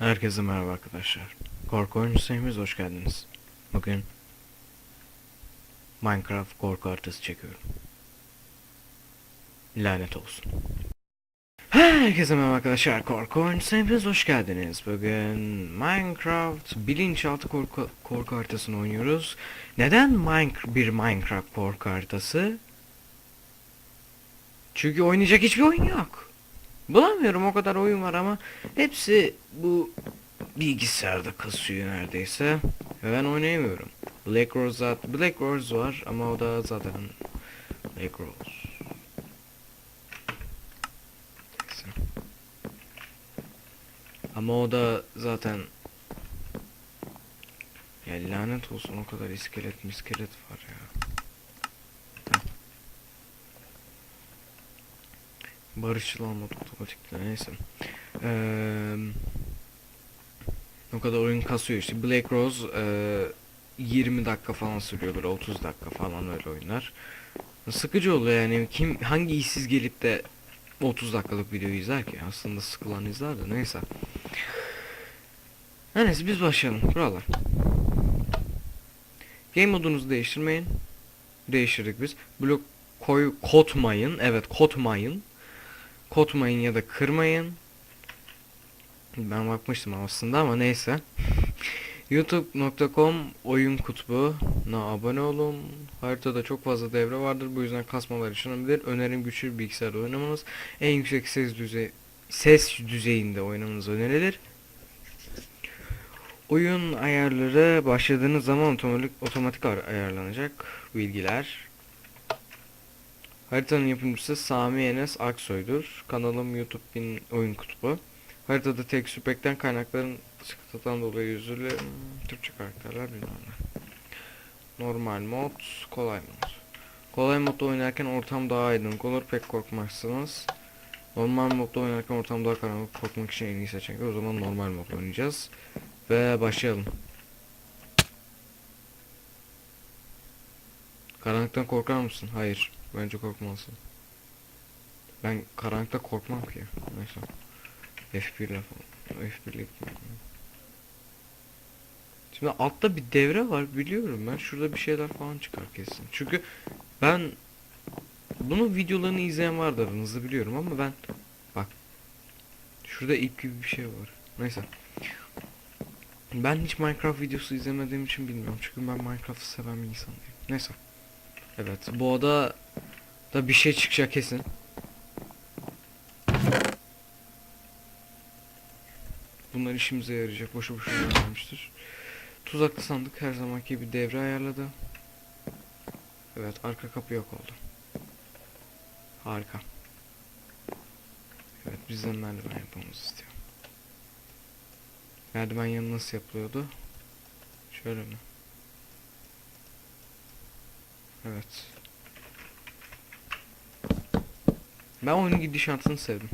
Herkese merhaba arkadaşlar. Korku oyuncu sayımız hoş geldiniz. Bugün Minecraft korku haritası çekiyorum. Lanet olsun. Herkese merhaba arkadaşlar. Korku oyuncu sayımız hoş geldiniz. Bugün Minecraft bilinçaltı korku, korku haritasını oynuyoruz. Neden Minecraft bir Minecraft korku haritası? Çünkü oynayacak hiçbir oyun yok. Bulamıyorum o kadar oyun var ama hepsi bu bilgisayarda kasıyor neredeyse. Ben oynayamıyorum. Black Rose zaten Black Rose var ama o da zaten Black Rose. Ama o da zaten ya lanet olsun o kadar iskelet miskelet var ya. Barışçıl almadı otomatikle neyse. Eee o kadar oyun kasıyor işte. Black Rose eee 20 dakika falan sürüyor böyle 30 dakika falan öyle oyunlar. Sıkıcı oluyor yani kim hangi işsiz gelip de 30 dakikalık video izler ki aslında sıkılan izler de neyse. Her Neyse biz başlayalım buralar. Game modunuzu değiştirmeyin. Değiştirdik biz. Blok koy kotmayın. Evet kotmayın. Kotmayın ya da kırmayın. Ben bakmıştım aslında ama neyse. youtube.com oyun kutbuna abone olun. Haritada çok fazla devre vardır. Bu yüzden kasmalar yaşanabilir. Önerim güçlü bir bilgisayarda oynamanız. En yüksek ses düzey ses düzeyinde oynamanız önerilir. Oyun ayarları başladığınız zaman otomatik otomatik ay- ayarlanacak bilgiler. Haritanın yapımcısı Sami Enes Aksoy'dur. Kanalım YouTube bin oyun kutbu. Haritada tek süpekten kaynakların sıkıntıdan dolayı üzülü Hmm, Türkçe karakterler bilmem. Normal mod, kolay mod. Kolay modda oynarken ortam daha aydınlık olur pek korkmazsınız. Normal modda oynarken ortam daha karanlık korkmak için en iyi seçenek. O zaman normal mod oynayacağız. Ve başlayalım. Karanlıktan korkar mısın? Hayır. Bence korkmalısın. Ben karanlıkta korkmam ki. Neyse. F1 ile falan. F1 ile gitmem. Şimdi altta bir devre var biliyorum ben. Şurada bir şeyler falan çıkar kesin. Çünkü ben bunun videolarını izleyen vardır aranızda biliyorum ama ben bak şurada ip gibi bir şey var. Neyse. Ben hiç Minecraft videosu izlemediğim için bilmiyorum. Çünkü ben Minecraft'ı seven bir insan değilim. Neyse. Evet bu oda da bir şey çıkacak kesin. Bunlar işimize yarayacak. Boşu boşuna vermiştir. Tuzaklı sandık her zamanki bir devre ayarladı. Evet arka kapı yok oldu. Harika. Evet bizden merdiven yapmamızı istiyor. Merdiven yanı nasıl yapılıyordu? Şöyle mi? Evet. Ben oyunun gidişatını sevdim.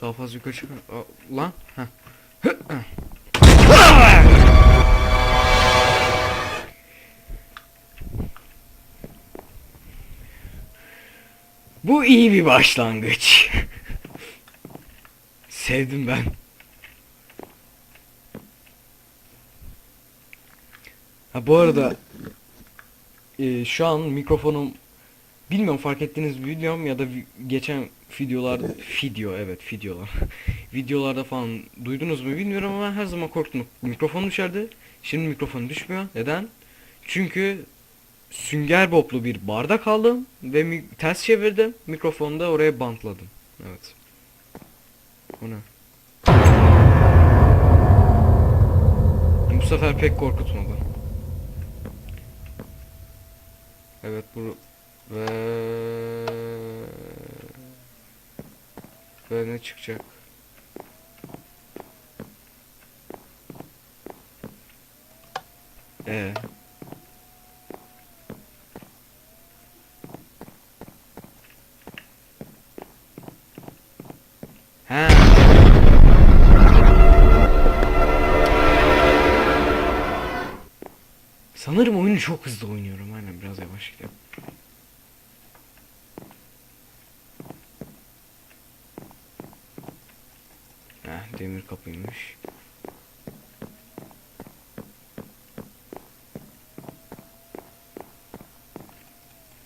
Daha fazla yukarı. Aa, Lan. Bu iyi bir başlangıç. Sevdim ben. Ha bu arada e, şu an mikrofonum bilmiyorum fark ettiniz mi bilmiyorum ya da geçen videolar video evet videolar videolarda falan duydunuz mu bilmiyorum ama ben her zaman korktum. Mikrofon düşerdi şimdi mikrofon düşmüyor. Neden? Çünkü sünger boblu bir bardak aldım ve mi- ters çevirdim mikrofonu da oraya bantladım. Evet. O ne? Bu sefer pek korkutmadı evet bu ve ve ne çıkacak? Ee. Ha. Sanırım oyunu çok hızlı oynuyorum. Yavaş gidelim. demir kapıymış.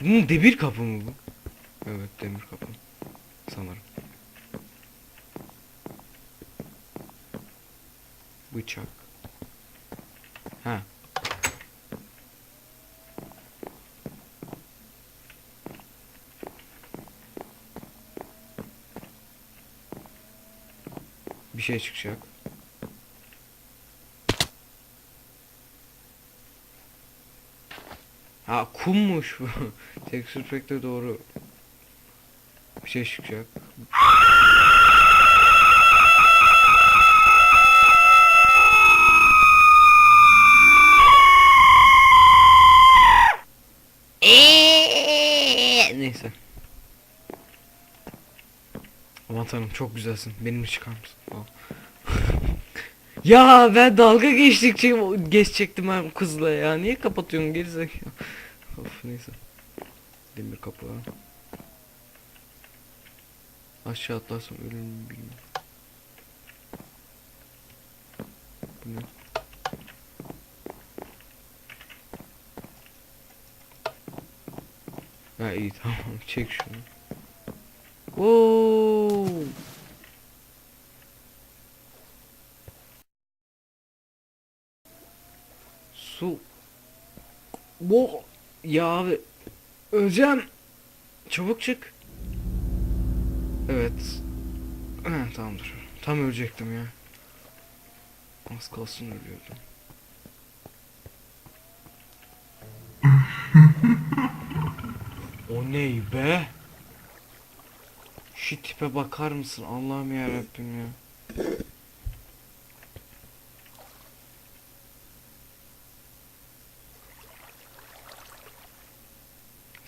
Bu demir kapı mı bu? Evet demir kapı. Sanırım. Bıçak. Ha. Bir şey çıkacak. Ha kummuş bu. Texture Pack'te doğru. Bir şey çıkacak. Aman tanrım çok güzelsin. Benimle çıkar mısın? Ya ben dalga geçtikçe geçecektim ben kızla ya. Niye kapatıyorsun gerizekalı? of neyse. Demir kapı. Aşağı atlarsam ölürüm bilmiyorum. Bu ne? Ha iyi tamam çek şunu. Oo. Su. Bu ya abi öleceğim. Çabuk çık. Evet. Ha, tamamdır. Tam ölecektim ya. Az kalsın ölüyordum. o ney be? Şu tipe bakar mısın? Allah'ım ya Rabbim ya.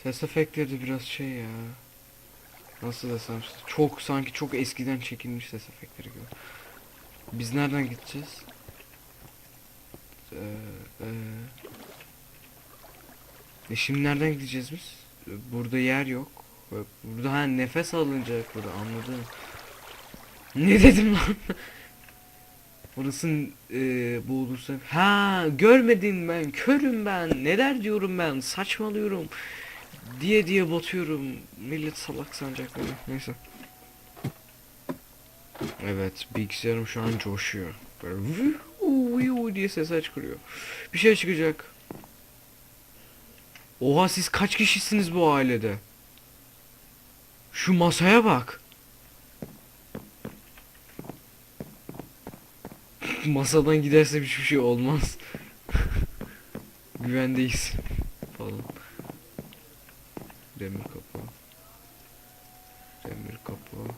Ses efektleri biraz şey ya. Nasıl desem işte, çok sanki çok eskiden çekilmiş ses efektleri gibi. Biz nereden gideceğiz? Ee, e, e şimdi nereden gideceğiz biz? Burada yer yok. Burada ha nefes alınacak burada anladım. Ne dedim lan? Burası e, boğulursa. Ha görmedim ben körüm ben neler diyorum ben saçmalıyorum diye diye batıyorum. Millet salak sanacak beni. Neyse. Evet bilgisayarım şu an coşuyor. Böyle vuuu vuuu diye ses çıkarıyor. Bir şey çıkacak. Oha siz kaç kişisiniz bu ailede? Şu masaya bak. Masadan giderse hiçbir şey olmaz. Güvendeyiz. Demir kapı. Demir kapı.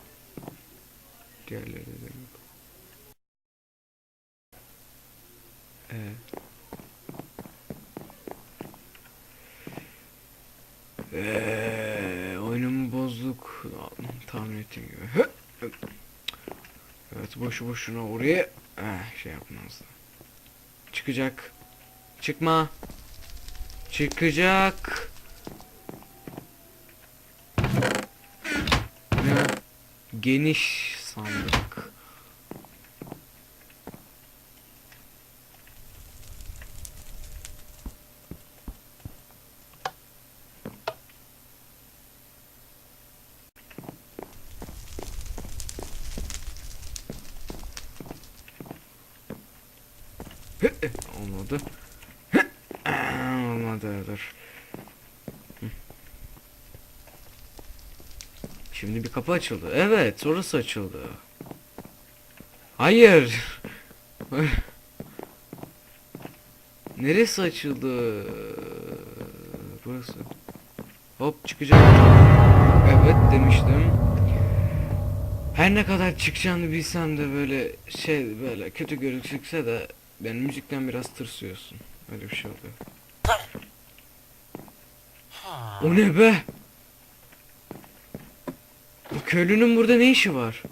Diğerleri de demir kapı. Ee. Eee, oyunumu bozduk. Tahmin ettiğim gibi. Evet boşu boşuna oraya eh, şey yapmazdı. Çıkacak. Çıkma. Çıkacak. Ne? Geniş sandık. Olmadı. Olmadı dur. Şimdi bir kapı açıldı. Evet, orası açıldı. Hayır. Neresi açıldı? Burası. Hop çıkacak. Evet demiştim. Her ne kadar çıkacağını bilsem de böyle şey böyle kötü gözükse de ben müzikten biraz tırsıyorsun. Öyle bir şey oluyor. O ne be? Bu köylünün burada ne işi var?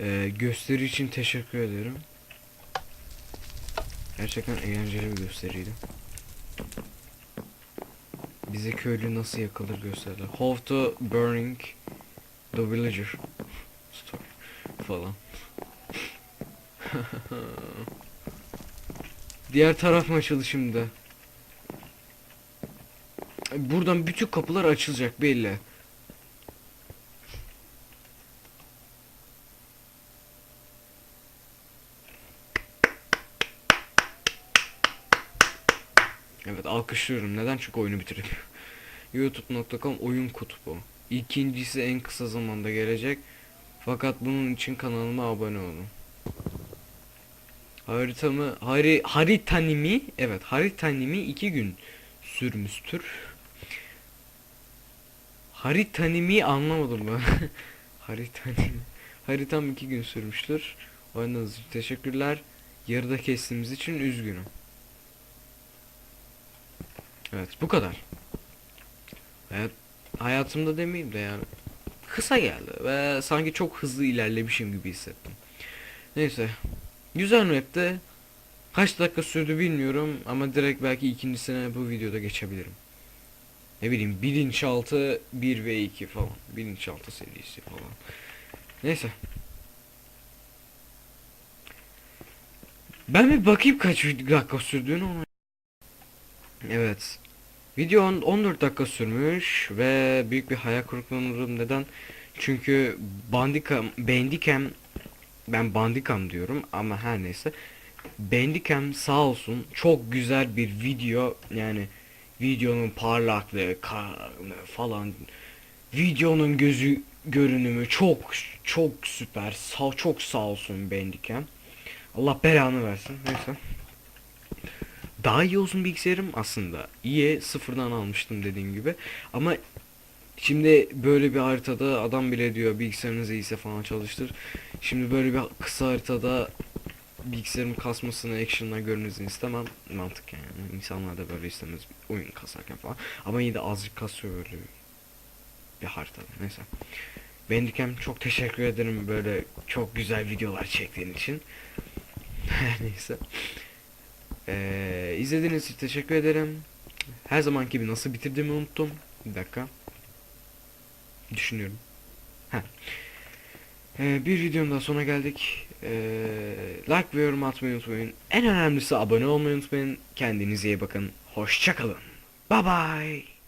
Ee, gösteri için teşekkür ederim. Gerçekten eğlenceli bir gösteriydi. Bize köylü nasıl yakılır gösterdiler. How to burning the villager. Story falan. Diğer taraf mı açıldı şimdi? Buradan bütün kapılar açılacak belli. Evet alkışlıyorum. Neden? Çünkü oyunu bitirdim. youtube.com oyun kutubu. İkincisi en kısa zamanda gelecek. Fakat bunun için kanalıma abone olun. Haritamı hari, haritanimi evet haritanimi iki gün sürmüştür. Haritanimi anlamadım ben. haritanimi. Haritam iki gün sürmüştür. Oynadığınız için teşekkürler. Yarıda kestiğimiz için üzgünüm. Evet bu kadar. Hayat, hayatımda demeyeyim de yani kısa geldi ve sanki çok hızlı ilerlemişim gibi hissettim. Neyse. Güzel rapte kaç dakika sürdü bilmiyorum ama direkt belki ikincisine bu videoda geçebilirim. Ne bileyim bilinçaltı 1 ve 2 falan. Bilinçaltı serisi falan. Neyse. Ben bir bakayım kaç dakika sürdüğünü ona. Evet. Video on- 14 dakika sürmüş ve büyük bir hayal kırıklığına neden? Çünkü Bandicam, Bandicam ben Bandicam diyorum ama her neyse. Bandicam sağ olsun çok güzel bir video yani videonun parlaklığı falan videonun gözü görünümü çok çok süper sağ çok sağ olsun Bandicam. Allah belanı versin. Neyse. Daha iyi olsun bilgisayarım aslında. İyi sıfırdan almıştım dediğim gibi. Ama şimdi böyle bir haritada adam bile diyor bilgisayarınız iyiyse falan çalıştır. Şimdi böyle bir kısa haritada bilgisayarın kasmasını action'la görmenizi istemem. Mantık yani. İnsanlar da böyle istemez oyun kasarken falan. Ama yine de azıcık kasıyor böyle bir haritada. Neyse. Bandicam çok teşekkür ederim böyle çok güzel videolar çektiğin için. Neyse. Ee, izlediğiniz için teşekkür ederim. Her zamanki gibi nasıl bitirdiğimi unuttum. Bir dakika. Düşünüyorum. Ee, bir videonun daha sona geldik. Ee, like ve yorum atmayı unutmayın. En önemlisi abone olmayı unutmayın. Kendinize iyi bakın. Hoşçakalın. Bye bye.